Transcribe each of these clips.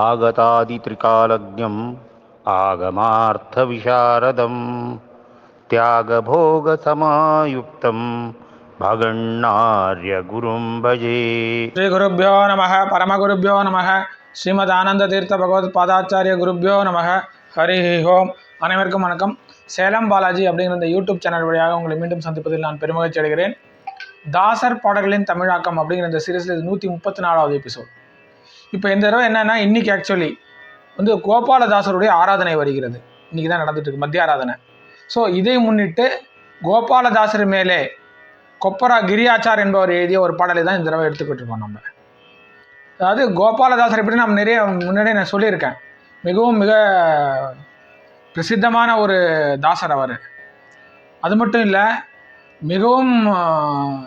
ஆகதாதித்ரிகாலஜம் ஆகமார்த்தவிசாரதம் தியாகபோகசமாயுக்தம் பகண்ணாரிய குரும் பஜே ஸ்ரீ குருப்பியோ நம பரமகுருப்பியோ நம ஸ்ரீமத் ஆனந்த தீர்த்த பகவத் பாதாச்சாரிய குருப்பியோ நம ஹரி ஹோம் அனைவருக்கும் வணக்கம். சேலம் பாலாஜி அப்படிங்கிற இந்த யூடியூப் சேனல் வழியாக உங்களை மீண்டும் சந்திப்பதில் நான் பெருமகிழ்ச்சி அடைகிறேன். தாசர் பாடல்களின் தமிழாக்கம் அப்படிங்கிற இந்த சீரீஸில் இது நூற்றி முப்பத்தி நாலாவது எபிசோட் இப்போ இந்த தடவை என்னென்னா இன்றைக்கி ஆக்சுவலி வந்து கோபாலதாசருடைய ஆராதனை வருகிறது. இன்றைக்கி தான் நடந்துட்டு இருக்கு மத்திய ஆராதனை. ஸோ இதை முன்னிட்டு கோபாலதாசர் மேலே கொப்பரா கிரியாச்சார் என்பவர் எழுதிய ஒரு பாடலை தான் இந்த தடவை எடுத்துக்கிட்டு இருக்கோம் நம்ம. அதாவது கோபாலதாசரை பற்றி நான் நிறைய முன்னாடியே நான் சொல்லியிருக்கேன். மிகவும் மிக பிரசித்தமான ஒரு தாசர் அவர். அது மட்டும் இல்லை மிகவும்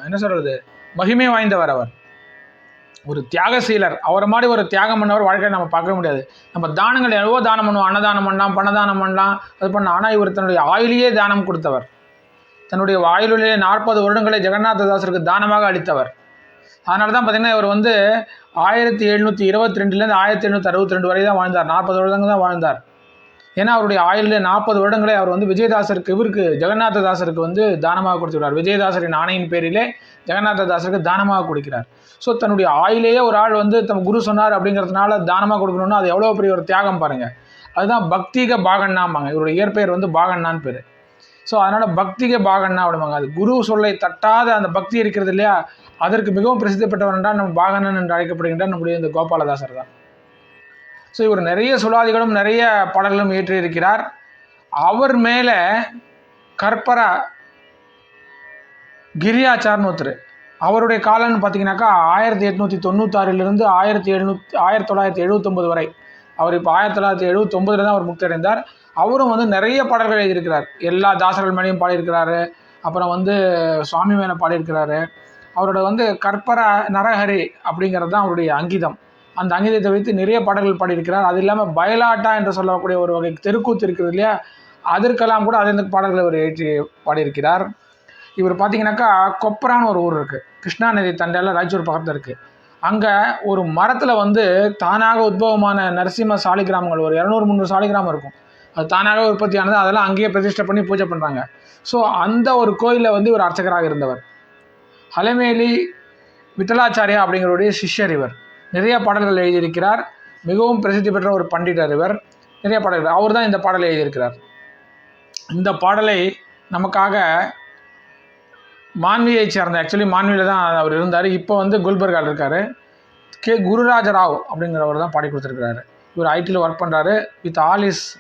என்ன சொல்கிறது மகிமை வாய்ந்தவர் அவர். ஒரு தியாகசீலர் அவரை மாதிரி ஒரு தியாகம் பண்ணவர் வாழ்க்கையில் நம்ம பார்க்க முடியாது. நம்ம தானங்கள் எவ்வளோ தானம் பண்ணுவோம். அன்னதானம் பண்ணலாம் பணதானம் பண்ணலாம் அது பண்ண ஆனால் இவர் தன்னுடைய ஆயுளியே தானம் கொடுத்தவர். தன்னுடைய ஆயுளிலே நாற்பது வருடங்களை ஜெகநாததாசருக்கு தானமாக அளித்தவர். அதனால தான் பார்த்தீங்கன்னா இவர் வந்து ஆயிரத்தி எழுநூற்றி இருபத்தி ரெண்டுலேருந்து ஆயிரத்தி எழுநூற்றி அறுபத்தி ரெண்டு வரை தான் வாழ்ந்தார். நாற்பது வருடங்கள் தான் வாழ்ந்தார். ஏன்னா அவருடைய ஆயுள்ல நாற்பது வருடங்களே அவர் வந்து விஜயதாசருக்கு இவருக்கு ஜெகநாததாசருக்கு வந்து தானமாக கொடுத்துருவார் விஜயதாசரின் ஆணையின் பேரிலே ஜெகநாததாசருக்கு தானமாக கொடுக்கிறார். ஸோ தன்னுடைய ஆயிலேயே ஒரு ஆள் வந்து தம் குரு சொன்னார் அப்படிங்கிறதுனால தானமாக கொடுக்கணும்னா அது எவ்வளோ பெரிய ஒரு தியாகம் பாருங்கள் அதுதான் பக்திக பாகண்ணாம்பாங்க இவருடைய இயற்பெயர் வந்து பாகண்ணான்னு பேர். ஸோ அதனால் பக்திக பாகண்ணா அப்படிம்பாங்க அது குரு சொல்லை தட்டாத அந்த பக்தி இருக்கிறது இல்லையா? அதற்கு மிகவும் பிரசித்தி பெற்றவர் என்றால் நம்ம பாகண்ணன் என்று அழைக்கப்படுகின்ற நம்முடைய இந்த கோபாலதாசர் தான். ஸோ இவர் நிறைய சுலாதிகளும் நிறைய பாடல்களும் இயற்றியிருக்கிறார். அவர் மேலே கற்பரா கிரியாச்சார்னு ஒருத்தர். அவருடைய காலம்னு பார்த்தீங்கன்னாக்கா ஆயிரத்தி எட்நூற்றி தொண்ணூத்தாறிலிருந்து ஆயிரத்தி எழுநூத்தி ஆயிரத்தி தொள்ளாயிரத்தி எழுபத்தொம்பது வரை. அவர் இப்போ ஆயிரத்தி தொள்ளாயிரத்தி எழுபத்தொம்பதுல தான் அவர் முக்தி அடைந்தார் அவரும் வந்து நிறைய பாடல்கள் எழுதியிருக்கிறார். எல்லா தாசர்கள் மேலேயும் பாடியிருக்கிறாரு. அப்புறம் வந்து சுவாமி மேலே பாடியிருக்கிறாரு. அவரோட வந்து கற்பரா நரஹரி அப்படிங்கிறது தான் அவருடைய அங்கிதம். அந்த அங்கிதத்தை வைத்து நிறைய பாடல்கள் பாடியிருக்கிறார். அது இல்லாமல் பயலாட்டா என்று சொல்லக்கூடிய ஒரு வகை தெருக்கூத்து இருக்கிறது இல்லையா? அதற்கெல்லாம் கூட அதே பாடல்களை அவர் ஏற்றி பாடியிருக்கிறார். இவர் பார்த்தீங்கன்னாக்கா கொப்பரான்னு ஒரு ஊர் இருக்குது கிருஷ்ணா நதி தண்டையில் ராய்ச்சூர் பக்கத்தில் இருக்குது அங்கே ஒரு மரத்தில் வந்து தானாக உத்பவமான நரசிம்ம சாலிகிராமங்கள் ஒரு இரநூறு முந்நூறு சாலிகிராமம் இருக்கும். அது தானாக உற்பத்தியானது அதெல்லாம் அங்கேயே பிரதிஷ்டை பண்ணி பூஜை பண்ணுறாங்க ஸோ அந்த ஒரு கோயிலில் வந்து இவர் அர்ச்சகராக இருந்தவர். ஹலமேலி விட்டலாச்சாரியா அப்படிங்கிறவருடைய சிஷ்யர் இவர். நிறைய பாடல்கள் எழுதியிருக்கிறார். மிகவும் பிரசித்தி பெற்ற ஒரு பண்டிதர் இவர். நிறைய பாடல்கள். அவர் தான் இந்த பாடலை எழுதியிருக்கிறார். இந்த பாடலை நமக்காக மான்வியை சேர்ந்த ஆக்சுவலி மான்வியில் தான் அவர் இருந்தார். இப்போ வந்து குல்பர்கால் இருக்கார். கே. குருராஜ ராவ் அப்படிங்கிறவர் தான் பாடி கொடுத்துருக்கிறாரு. இவர் ஐடியில் ஒர்க் பண்ணுறாரு வித் ஆல் இஸ்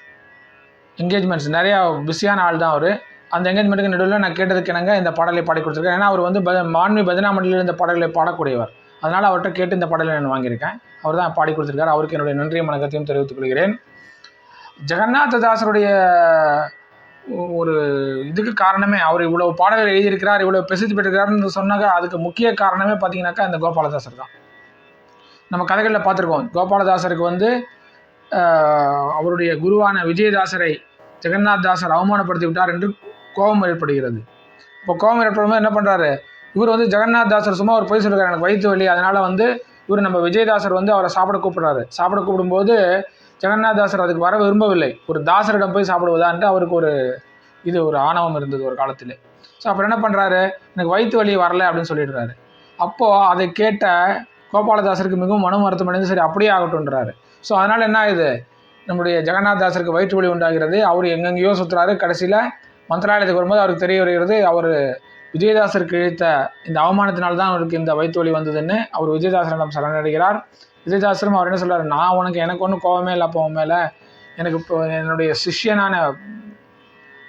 என்கேஜ்மெண்ட்ஸ் நிறையா பிஸியான ஆள் தான் அவர். அந்த என்கேஜ்மெண்ட்டுக்கு நடுவில் நான் கேட்டதுக்கு என்னங்க இந்த பாடலை பாடி கொடுத்துருக்கேன் ஏன்னா அவர் வந்து ப மான்வி பஜனா மண்டலில் இந்த பாடல்களை பாடக்கூடியவர். அதனால் அவர்கிட்ட கேட்டு இந்த பாடலை நான் வாங்கியிருக்கேன். அவர் தான் பாடி கொடுத்துருக்காரு. அவருக்கு என்னுடைய நன்றிய வணக்கத்தையும் தெரிவித்துக் கொள்கிறேன். ஜெகநாததாசருடைய ஒரு இதுக்கு காரணமே அவர் இவ்வளோ பாடல்கள் எழுதியிருக்கிறார் இவ்வளோ பிரசித்தி பெற்றிருக்கிறாருன்னு சொன்னாக்க அதுக்கு முக்கிய காரணமே பார்த்தீங்கன்னாக்கா இந்த கோபாலதாசர் தான். நம்ம கதைகளில் பார்த்துருக்கோம். கோபாலதாசருக்கு வந்து அவருடைய குருவான விஜயதாசரை ஜெகநாத் தாசர் அவமானப்படுத்தி விட்டார் என்று கோபம் ஏற்படுகிறது. இப்போ கோபம் ஏற்படும்போது என்ன பண்ணுறாரு இவர் வந்து ஜெகநாத் தாசர் சும்மா ஒரு பொய் சொல்லுறாரு எனக்கு வயிற்று வலி. அதனால் வந்து இவர் நம்ம விஜயதாசர் வந்து அவரை சாப்பிட கூப்பிட்றாரு. சாப்பிட கூப்பிடும்போது ஜெகநாத் தாசர் அதுக்கு வர விரும்பவில்லை. ஒரு தாசரிடம் போய் சாப்பிடுவதான்ட்டு அவருக்கு ஒரு இது ஒரு ஆணவம் இருந்தது ஒரு காலத்தில். ஸோ அப்புறம் என்ன பண்ணுறாரு எனக்கு வயிற்று வலி வரல அப்படின்னு சொல்லிடுறாரு. அப்போது அதை கேட்ட கோபாலதாசருக்கு மிகவும் மனம் வருத்தம் அடைந்து சரி அப்படியே ஆகட்டும்ன்றாரு. ஸோ அதனால் என்ன ஆகுது? நம்முடைய ஜெகநாத் தாசருக்கு வயிற்று வலி உண்டாகிறது. அவர் எங்கெங்கேயோ சுற்றுறாரு கடைசியில் மந்திராலயத்துக்கு வரும்போது அவருக்கு தெரிய வருகிறது. அவர் விஜயதாசருக்கு இழைத்த இந்த அவமானத்தினால்தான் அவருக்கு இந்த வயிற்று வலி வந்ததுன்னு அவர் விஜயதாசரிடம் சரணடைகிறார். விஜயதாசரும் அவர் என்ன சொல்கிறார் நான் உனக்கு எனக்கு ஒன்றும் கோவமே இல்லை அப்போ உன் மேலே. எனக்கு இப்போ என்னுடைய சிஷ்யனான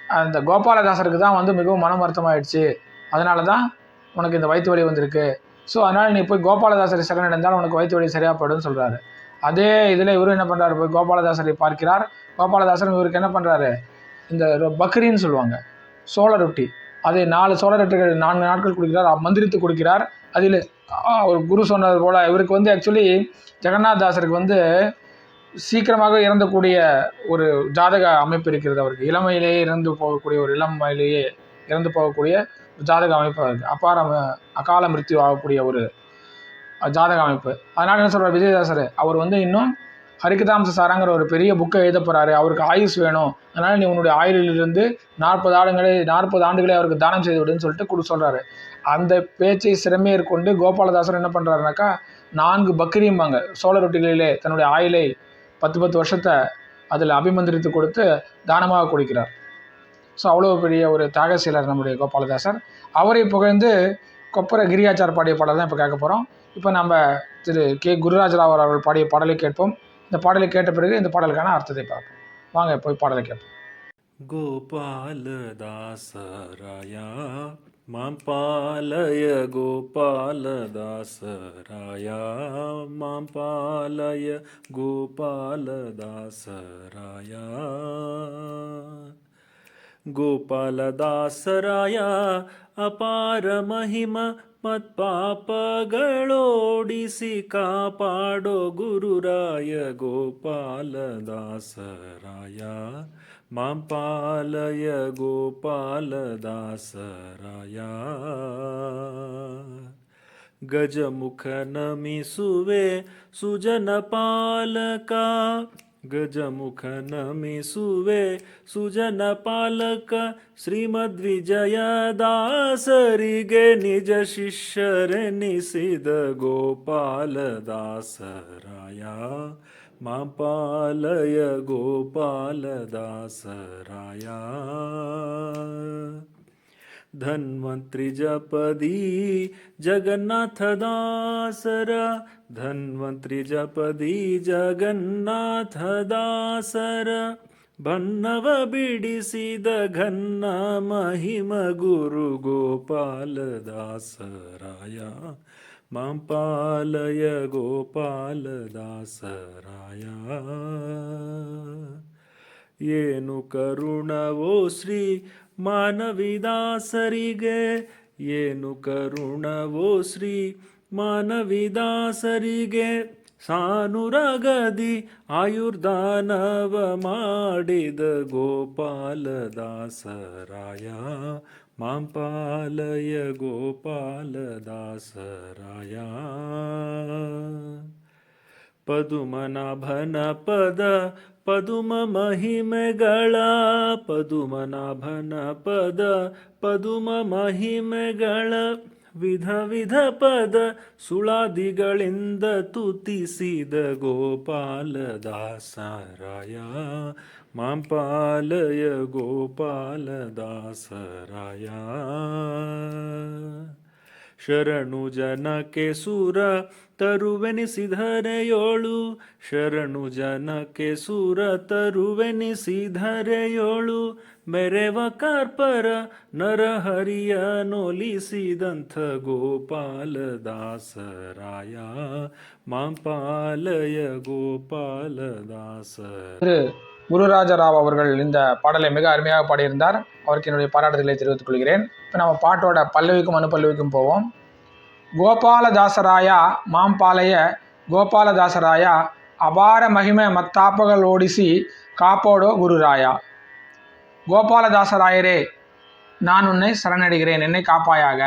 அந்த கோபாலதாசருக்கு தான் வந்து மிகவும் மனம் வருத்தமாயிடுச்சு. அதனால தான் உனக்கு இந்த வயிற்று வலி வந்திருக்கு. ஸோ அதனால் நீ போய் கோபாலதாசரை சரணடைந்தால் உனக்கு வயிற்று வலி சரியாக போயிடும்னு சொல்கிறாரு அதே இதில் இவரும் என்ன பண்ணுறாரு போய் கோபாலதாசரை பார்க்கிறார். கோபாலதாசரும் இவருக்கு என்ன பண்ணுறாரு இந்த ரொ- சொல்லுவாங்க. சோள ரொட்டி. அதை நாலு சோள நான்கு நாட்கள் கொடுக்கிறார் மந்திரித்து கொடுக்கிறார். அதில் ஒரு குரு சொன்னது போல் இவருக்கு வந்து ஆக்சுவலி ஜெகநாத் தாசருக்கு வந்து சீக்கிரமாக இறந்தக்கூடிய ஒரு ஜாதக அமைப்பு இருக்கிறது அவருக்கு. இளமையிலேயே இறந்து போகக்கூடிய ஒரு இளமையிலேயே இறந்து போகக்கூடிய ஜாதக அமைப்பு அவருக்கு. அப்பார அகால மிருத்யு ஆகக்கூடிய ஒரு ஜாதக அமைப்பு. அதனால் என்ன சொல்கிறார் விஜயதாசர்? அவர் வந்து இன்னும் ஹரிகதாம்ச சாராங்கிற ஒரு பெரிய புக்கை எழுத போகிறாரு அவருக்கு ஆயுஸ் வேணும். அதனால் நீ உன்னுடைய ஆயுளிலிருந்து நாற்பது ஆண்டுகளை நாற்பது ஆண்டுகளை அவருக்கு தானம் செய்து விடுன்னு சொல்லிட்டு கொடு சொல்கிறாரு அந்த பேச்சை சிறமேற்கொண்டு கோபாலதாசர் என்ன பண்ணுறாருனாக்கா நான்கு பக்ரியும்பாங்க சோழ ரொட்டிகளிலே தன்னுடைய ஆயுளை பத்து பத்து வருஷத்தை அதில் அபிமந்திரித்து கொடுத்து தானமாக கொடுக்கிறார். ஸோ அவ்வளோ பெரிய ஒரு தியாகசீலர் நம்முடைய கோபாலதாசர். அவரை புகழ்ந்து கொப்பர கிரியாச்சார் பாடிய பாடல் தான் இப்போ கேட்க போகிறோம் இப்போ நம்ம திரு கே. குருராஜராவர் அவர்கள் பாடிய பாடலை கேட்போம். இந்த பாடலை கேட்ட பிறகு இந்த பாடலுக்கான அர்த்தத்தை பார்ப்போம். வாங்க போய் பாடலை கேட்போம். கோபால கோபாலதாசராயா மாம் பாலய கோபாலதாசராயா மாம் பாலய கோபால தாசராயா அபார महिमा ಮತ್ಪಾಪಗಳೋಡಿಸಿ ಕಾಪಾಡೋ ಗುರುರಾಯ ಗೋಪಾಲದಾಸರಾಯ ಮಾಂ ಪಾಲಯ ಗೋಪಾಲದಾಸರಾಯ ಗಜಮುಖ ನಮಿಸುವೆ ಸುಜನ ಪಾಲಕ ಗಜಮುಖ ನಮಿಸುವೆ ಸುಜನ ಪಾಲಕ ಶ್ರೀಮದ್ವಿಜಯದಾಸರಿಗೆ ನಿಜ ಶಿಷ್ಯರೆನಿಸಿದ ಗೋಪಾಲದಾಸರಾಯ ಮಾ ಪಾಲಯ ಗೋಪಾಲದಾಸರಾಯ धन्वन्त्रिजपदी जगन्नाथदासर। दासर धन्वन्त्रिजपदी जगन्नाथ दासर भन्नवबिडिशि दघन्ना महिम गुरुगोपालदासराय मां पालय गोपालदासराय। ये नु करुणवो श्री ಮಾನವಿದಾಸರಿಗೆ ಏನು ಕರುಣವೋ ಶ್ರೀ ಮಾನವಿದಾಸರಿಗೆ ಸಾನುರಗದಿ ಆಯುರ್ದಾನವ ಮಾಡಿದ ಗೋಪಾಲದಾಸರಾಯ. ಮಾಂಪಾಲಯ ಗೋಪಾಲದಾಸರಾಯ. ಪದುಮನಾಭನ ಪದ ಪದುಮ ಮಹಿಮೆಗಳ ಪದುಮನಾಭನ ಪದ ಪದುಮ ಮಹಿಮೆಗಳ ವಿಧ ವಿಧ ಪದ ಸುಳಾದಿಗಳಿಂದ ತುತಿಸಿದ ಗೋಪಾಲದಾಸರಾಯ. ಮಾಂ ಪಾಲಯ ಗೋಪಾಲದಾಸರಾಯ. ಶರಣು ಜನಕ್ಕೆ ಸೂರ ತರುವೆನಿಸಿಧರೆಯೋಳು. ಶರಣು ಜನಕ್ಕೆ ಸೂರ ತರುವೆನಿಸಿಧರೆಯೋಳು. ಮೆರೆವ ಕಾರ್ಪರ ನರಹರಿಯ ನೊಲಿಸಿದಂಥ ಗೋಪಾಲದಾಸರಾಯ. ಮಾಂ ಪಾಲಯ குருராஜ ராவ் அவர்கள் இந்த பாடலை மிக அருமையாக பாடியிருந்தார். அவருக்கு என்னுடைய பாராட்டுதலை தெரிவித்துக் கொள்கிறேன். இப்போ நம்ம பாட்டோட பல்லவிக்கும் அனுப்பல்லவிக்கும் போவோம். கோபாலதாசராயா மாம்பாளைய கோபாலதாசராயா அபார மகிமை மத்தாப்பகள் ஓடிசி காப்போடோ குருராயா. கோபாலதாசராயரே நான் உன்னை சரணடைகிறேன் என்னை காப்பாயாக.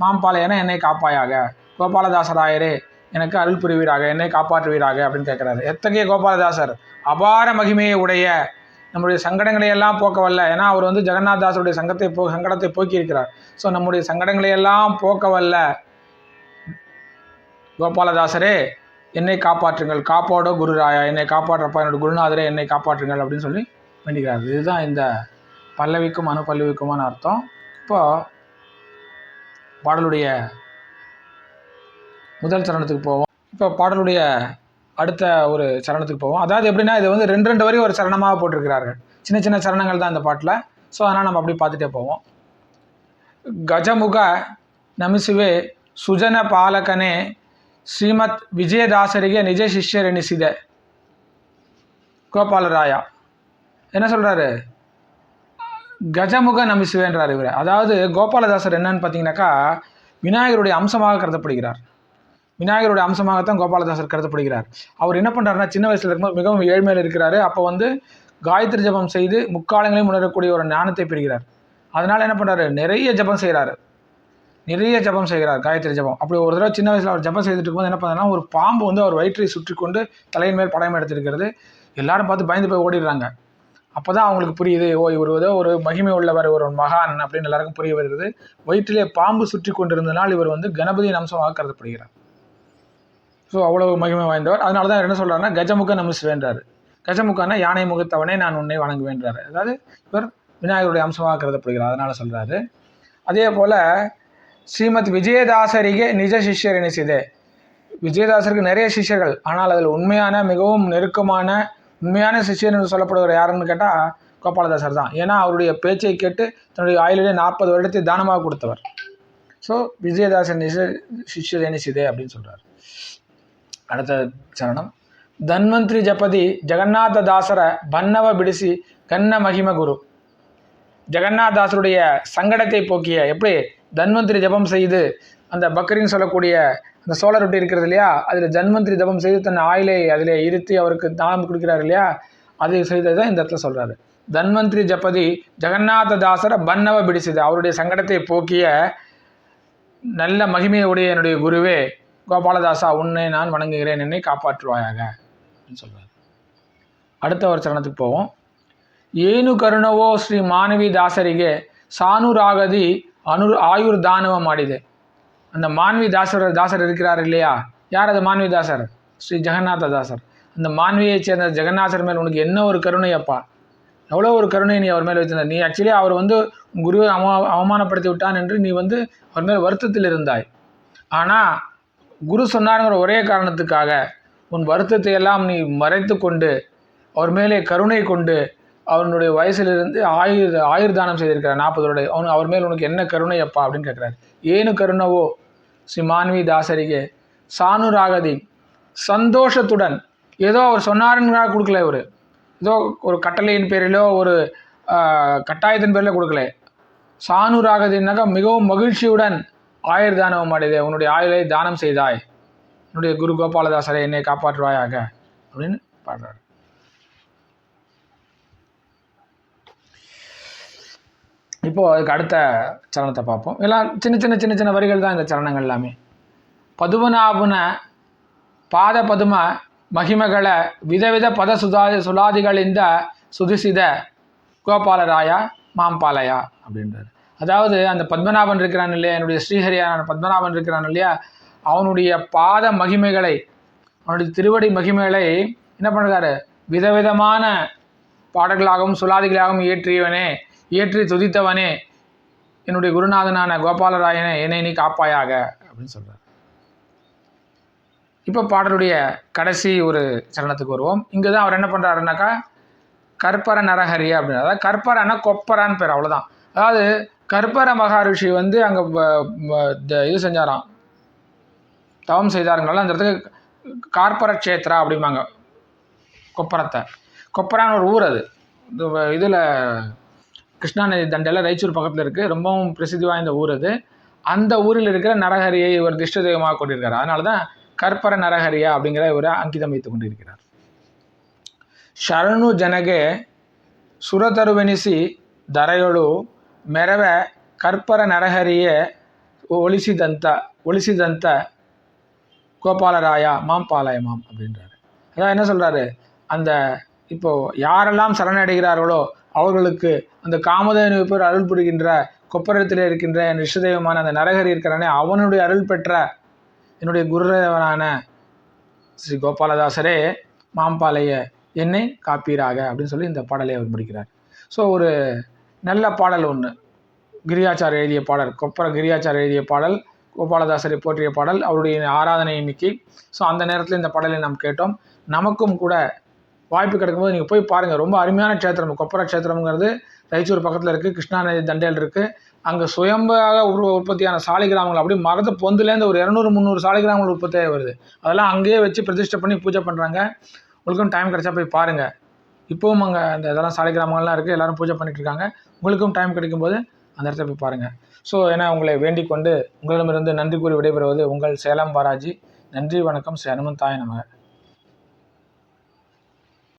மாம்பாளையன என்னை காப்பாயாக. கோபாலதாசராயரே எனக்கு அருள் புரிவீராக என்னை காப்பாற்றுவீராக அப்படின்னு கேட்குறாரு. எத்தகைய கோபாலதாசர்? அபார மகிமையை உடைய நம்முடைய சங்கடங்களை எல்லாம் போக்க வல்ல. ஏன்னா அவர் வந்து ஜெகநாதாசருடைய சங்கத்தை போ சங்கடத்தை போக்கி இருக்கிறார் ஸோ நம்முடைய சங்கடங்களை எல்லாம் போக்க வல்ல கோபாலதாசரே என்னை காப்பாற்றுங்கள். காப்பாடோ குருராயா என்னை காப்பாற்றப்பா என்னோட குருநாதரே என்னை காப்பாற்றுங்கள் அப்படின்னு சொல்லி வேண்டிக்கிறார். இதுதான் இந்த பல்லவிக்கும் அணு பல்லவிக்குமான அர்த்தம். இப்போ பாடலுடைய முதல் சரணத்துக்கு போவோம். இப்போ பாடலுடைய அடுத்த ஒரு சரணத்துக்கு போவோம் அதாவது எப்படின்னா இது வந்து ரெண்டு ரெண்டு வரி ஒரு சரணமாக போட்டிருக்கிறார்கள் சின்ன சின்ன சரணங்கள் தான் இந்த பாட்டில் ஸோ அதனால் நம்ம அப்படி பார்த்துட்டே போவோம் கஜமுக ನಮಿಸುವೆ ಸುಜನ ಪಾಲಕನೇ ಶ್ರೀಮತ್ ವಿಜಯದಾಸರಿಗೆ ನಿಜ ಶಿಷ್ಯರೆನಿಸಿದೆ கோபாலராயா என்ன சொல்கிறாரு கஜமுக நமிசுவேன்றார் இவர் அதாவது கோபாலதாசர் என்னன்னு பார்த்தீங்கன்னாக்கா விநாயகருடைய அம்சமாக கருதப்படுகிறார் விநாயகருடைய அம்சமாகத்தான் கோபாலதாசர் கருதப்படுகிறார். அவர் என்ன பண்ணுறாருன்னா சின்ன வயசில் இருக்கும்போது மிகவும் ஏழ்மையில் இருக்கிறாரு. அப்போ வந்து காயத்ரி ஜபம் செய்து முக்காலங்களையும் உணரக்கூடிய ஒரு ஞானத்தை பெறுகிறார். அதனால் என்ன பண்ணுறாரு நிறைய ஜபம் செய்கிறாரு நிறைய ஜபம் செய்கிறார் காயத்ரி ஜபம். அப்படி ஒரு தடவை சின்ன வயசில் அவர் ஜபம் செய்துட்டு இருக்கும்போது என்ன பண்ணாங்கன்னா ஒரு பாம்பு வந்து அவர் வயிற்றை சுற்றி கொண்டு தலையின் மேல் படம் எடுத்திருக்கிறது. எல்லாரும் பார்த்து பயந்து போய் ஓடிடுறாங்க. அப்போ தான் அவங்களுக்கு புரியுது ஓ இவர் ஏதோ ஒரு மகிமை உள்ளவர் ஒரு மகான் அப்படின்னு எல்லாருக்கும் புரிய வருகிறது. வயிற்றிலே பாம்பு சுற்றி கொண்டிருந்தனால் இவர் வந்து கணபதியின் அம்சமாக கருதப்படுகிறார். ஸோ அவ்வளவு மகிமை வாய்ந்தவர். அதனால தான் என்ன சொல்கிறாருன்னா கஜமுக நமசுவேன்றார் கஜமுகன்னா யானை முகத்தவனே நான் உன்னை வணங்குவேன்றார். அதாவது இவர் விநாயகருடைய அம்சமாக கருதப்படுகிறார். அதனால் சொல்கிறாரு அதே போல் ஸ்ரீமத் விஜயதாசரிகே நிஜ சிஷ்யர் இணைசிதே விஜயதாசருக்கு நிறைய சிஷ்யர்கள். ஆனால் அதில் உண்மையான மிகவும் நெருக்கமான உண்மையான சிஷ்யர் என்று சொல்லப்படுகிற யாருன்னு கேட்டால் கோபாலதாசர் தான். ஏன்னா அவருடைய பேச்சை கேட்டு தன்னுடைய ஆயுளிலே நாற்பது வருடத்தை தானமாக கொடுத்தவர். ஸோ விஜயதாசன் நிஜ சிஷ்யர் இணைசிதே அப்படின்னு சொல்கிறார் அடுத்த சரணம். தன்வந்திரி ஜபதி ஜெகநாததாசர பன்னவ பிடிசி கண்ண மகிம குரு. ஜெகநாத் தாசருடைய சங்கடத்தை போக்கிய எப்படி தன்வந்திரி ஜபம் செய்து அந்த பக்ரின்னு சொல்லக்கூடிய அந்த சோழ ரொட்டி இருக்கிறது இல்லையா? அதில் தன்வந்திரி ஜபம் செய்து தன் ஆயிலை அதில் இருத்தி அவருக்கு தானம் கொடுக்கிறார் இல்லையா? அதை செய்தது தான் இந்த இடத்துல சொல்கிறாரு தன்வந்திரி ஜபதி ஜெகநாத தாசரை பன்னவ பிடிச்சது அவருடைய சங்கடத்தை போக்கிய நல்ல மகிமையுடைய என்னுடைய குருவே கோபாலதாசா உன்னை நான் வணங்குகிறேன். என்னை காப்பாற்றுவாயாக அப்படின்னு சொல்கிறார் அடுத்த ஒரு சரணத்துக்கு போவோம். ஏனு கருணவோ ஸ்ரீ மாணவி தாசரிகே சானுராகதி அனு ஆயுர் தானவம் மாடிது அந்த மாணவி தாசர் தாசர் இருக்கிறார் இல்லையா? யார் அது மாண்வி தாசர்? ஸ்ரீ ஜெகநாத தாசர். அந்த மாணவியை சேர்ந்த ஜெகநாதர் மேல் உனக்கு என்ன ஒரு கருணையப்பா? எவ்வளோ ஒரு கருணை நீ அவர் மேலே வைத்திருந்தார் நீ ஆக்சுவலி அவர் வந்து குருவை அவ அவமானப்படுத்தி விட்டான் என்று நீ வந்து அவர் மேல் வருத்தத்தில் இருந்தாய். ஆனால் குரு சொன்னாருங்கிற ஒரே காரணத்துக்காக உன் வருத்தத்தை எல்லாம் நீ மறைத்து கொண்டு அவர் மேலே கருணை கொண்டு அவனுடைய வயசிலிருந்து ஆயுர் ஆயுர் தானம் செய்திருக்கிறார் நாற்பது வருட அவனு அவர் மேல் உனக்கு என்ன கருணை அப்பா அப்படின்னு கேட்குறாரு. ஏனு கருணவோ? ஸ்ரீ மான்வி தாசரிகே சானுராகதி சந்தோஷத்துடன். ஏதோ அவர் சொன்னாருன்னு கொடுக்கல இவர். ஏதோ ஒரு கட்டளையின் பேரிலோ ஒரு கட்டாயத்தின் பேரிலோ கொடுக்கல. சானுராகதினாக்கா மிகவும் மகிழ்ச்சியுடன் ஆயுர் தானவம் அடைதே உன்னுடைய ஆயுளை தானம் செய்தாய். என்னுடைய குரு கோபாலதாசரை என்னை காப்பாற்றுவாயாக அப்படின்னு பாடுறாரு. இப்போ அதுக்கு அடுத்த சரணத்தை பார்ப்போம். எல்லாம் சின்ன சின்ன சின்ன சின்ன வரிகள் தான் இந்த சரணங்கள் எல்லாமே. பதுமனாபுன பாத பதும மகிமகள விதவித பத சுதா சுலாதிகளிந்த சுதிசித கோபாலராயா மாம்பாலயா அப்படின்றாரு. அதாவது அந்த பத்மநாபன் இருக்கிறான் இல்லையா? என்னுடைய ஸ்ரீஹரியான பத்மநாபன் இருக்கிறான் இல்லையா? அவனுடைய பாத மகிமைகளை அவனுடைய திருவடி மகிமைகளை என்ன பண்ணுறாரு விதவிதமான பாடல்களாகவும் சுலாதிகளாகவும் இயற்றியவனே இயற்றி துதித்தவனே என்னுடைய குருநாதனான கோபாலராயனை என்னை நீ காப்பாயாக அப்படின்னு சொல்கிறார் இப்போ பாடலுடைய கடைசி ஒரு சரணத்துக்கு வருவோம். இங்கே தான் அவர் என்ன பண்ணுறாருனாக்கா கற்பர நரஹரி அப்படின்னு அதாவது கற்பரன்னா கொப்பரான்னு பேர் அவ்வளோதான் அதாவது கற்பர மகாரிஷி வந்து அங்கே இது செஞ்சாராம் தவம் செய்தாருங்களா அந்த இடத்துக்கு கார்பர க்ஷேத்ரா அப்படிம்பாங்க கொப்பரத்தை கொப்பரான்னு ஒரு ஊர் அது இதில் கிருஷ்ணா நதி தண்டையில் ரைச்சூர் பக்கத்தில் இருக்குது ரொம்பவும் பிரசித்தி வாய்ந்த ஊர் அது அந்த ஊரில் இருக்கிற நரஹரியை இவர் திஷ்ட தெய்வமாக கொண்டிருக்கிறார் அதனால தான் கற்பர ನರಹರಿಯ அப்படிங்கிற இவரை ಅಂಕಿತ வைத்து கொண்டிருக்கிறார் ಶರಣು ಜನಗೆ ಸುರತರುವೆನಿಸಿ ದರೆಯೊಳು ಮೆರವೆ ಕರ್ಪರ ನರಹರಿಯೇ ஒளிசிதந்த ஒளிசிதந்த கோபாலராயா மாம் பாலாய மாம் அப்படின்றாரு அதான் என்ன சொல்கிறாரு அந்த இப்போ யாரெல்லாம் சரணடைகிறார்களோ அவர்களுக்கு அந்த காமதேனு பேர் அருள் புரிகின்ற கொப்பரத்தில் இருக்கின்ற என் இஷ்டதெய்வமான அந்த நரகரி இருக்கிறானே அவனுடைய அருள் பெற்ற என்னுடைய குருதேவனான ஸ்ரீ கோபாலதாசரே மாம்பாளைய என்னை காப்பீராக அப்படின்னு சொல்லி இந்த பாடலை அவர் முடிக்கிறார் ஸோ ஒரு நல்ல பாடல் ஒன்று கிரியாச்சார் எழுதிய பாடல் கொப்பர கிரியாச்சார் எழுதிய பாடல் கோபாலதாசரை போற்றிய பாடல் அவருடைய ஆராதனை எண்ணிக்கை ஸோ அந்த நேரத்தில் இந்த பாடலை நாம் கேட்டோம். நமக்கும் கூட வாய்ப்பு கிடைக்கும்போது நீங்கள் போய் பாருங்கள் ரொம்ப அருமையான க்ஷேத்திரம். கொப்பர க்ஷேத்திரம்ங்கிறது ரைச்சூர் பக்கத்தில் இருக்குது கிருஷ்ணா நதி தண்டையில் இருக்குது அங்கே சுயம்பாக உருவ உற்பத்தியான சாலை கிராமங்கள் அப்படியே மரத்து பொந்துலேருந்து ஒரு இரநூறு முந்நூறு சாலை கிராமங்கள் உற்பத்தியாக வருது. அதெல்லாம் அங்கேயே வச்சு பிரதிஷ்டை பண்ணி பூஜை பண்ணுறாங்க உங்களுக்கும் டைம் கிடைச்சா போய் பாருங்கள் இப்போவும் அங்கே அந்த இதெல்லாம் சாலை கிராமங்கள்லாம் இருக்குது எல்லோரும் பூஜை பண்ணிகிட்ருக்காங்க இருக்காங்க உங்களுக்கும் டைம் கிடைக்கும்போது அந்த இடத்துல போய் பாருங்கள் ஸோ ஏன்னா உங்களை வேண்டிக் கொண்டு உங்களிடமிருந்து நன்றி கூறி விடைபெறுவது உங்கள் சேலம் பாராஜி நன்றி வணக்கம். ஸ்ரீ ஹனுமந்தாய நமக.